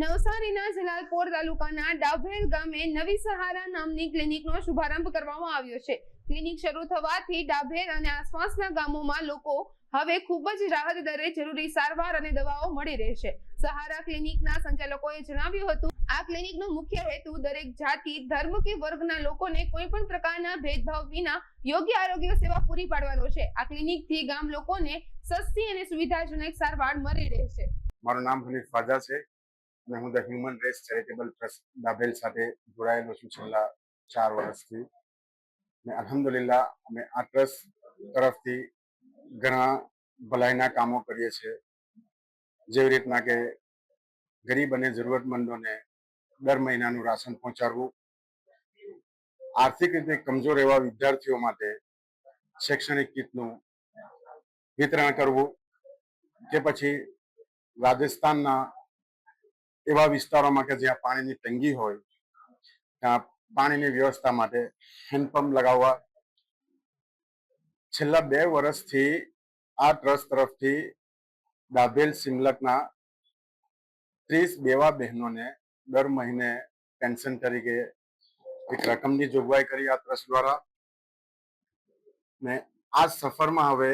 નવસારીના જલાલપોર તાલુકાના ડાભેલ ગામે નવી સહારા નામની ક્લિનિકનો શુભારંભ કરવામાં આવ્યો છે. ક્લિનિક શરૂ થવાથી ડાભેલ અને આસપાસના ગામોમાં લોકો હવે ખૂબ જ રાહત દરે જરૂરી સારવાર અને દવાઓ મળી રહેશે સહારા ક્લિનિકના સંચાલકોએ જણાવ્યું હતું, આ ક્લિનિકનો મુખ્ય હેતુ દરેક જાતિ, ધર્મ કે વર્ગના લોકોને કોઈ પણ પ્રકારના ભેદભાવ વિના યોગ્ય આરોગ્ય સેવા પૂરી પાડવાનો છે. આ ક્લિનિકથી ગામ લોકોને સસ્તી અને સુવિધાજનક સારવાર મળી રહેશે મારું નામ હનીફ ફાજા છે. અને હું the human race charitable trust Dabhel સાથે જોડાયેલો છું છેલ્લા ચાર વર્ષથી. ને અલહમદુલિલ્લા અમે આ ટ્રસ્ટ તરફથી ઘણા ભલાઈના કામો કરીએ છીએ. જેવી રીતના કે ગરીબ અને જરૂરતમંદોને દર મહિનાનું રાશન પહોંચાડવું, આર્થિક રીતે કમજોર એવા વિદ્યાર્થીઓ માટે શૈક્ષણિક કીટનું વિતરણ કરવું, કે પછી રાજસ્થાનના એવા વિસ્તારોમાં કે જ્યાં પાણીની તંગી હોય, ત્યાં પાણીની વ્યવસ્થા માટે હેન્ડપંપ લગાવવા. છેલ્લા બે વર્ષથી આ ટ્રસ્ટ તરફથી દાભેલ સિમલકના ત્રીસ બેવા બહેનોને દર મહિને પેન્શન તરીકે એક રકમની જોગવાઈ કરી આ ટ્રસ્ટ દ્વારા. ને આ સફરમાં હવે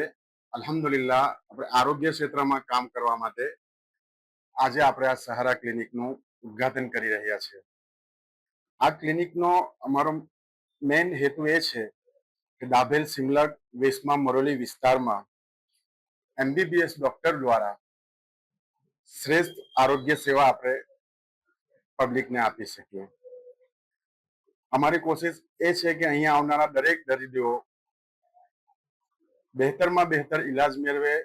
અલ્હમ્દુલિલ્લાહ આપણે આરોગ્ય ક્ષેત્રમાં કામ કરવા માટે આજે આપણે આ સહારા ક્લિનિકનું ઉદ્ઘાટન કરી રહ્યા છીએ. આ ક્લિનિકનો અમારો મેઇન હેતુ એ છે કે દાભેલ સિમલક વેસમાં મરોલી વિસ્તારમાં એમબીબીએસ ડોક્ટર દ્વારા શ્રેષ્ઠ આરોગ્ય સેવા આપણે પબ્લિકને આપી શકીએ. અમારી કોશિશ એ છે કે અહીંયા આવનારા દરેક દર્દીઓ બહેતરમાં બહેતર ઈલાજ મેળવે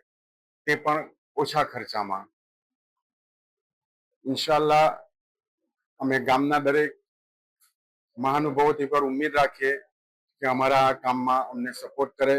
તે પણ ઓછા ખર્ચામાં. ઇન્શાલ્લાહ અમે ગામના દરેક મહાનુભાવોથી પર ઉમ્મીદ રાખીએ કે અમારા આ કામમાં અમને સપોર્ટ કરે.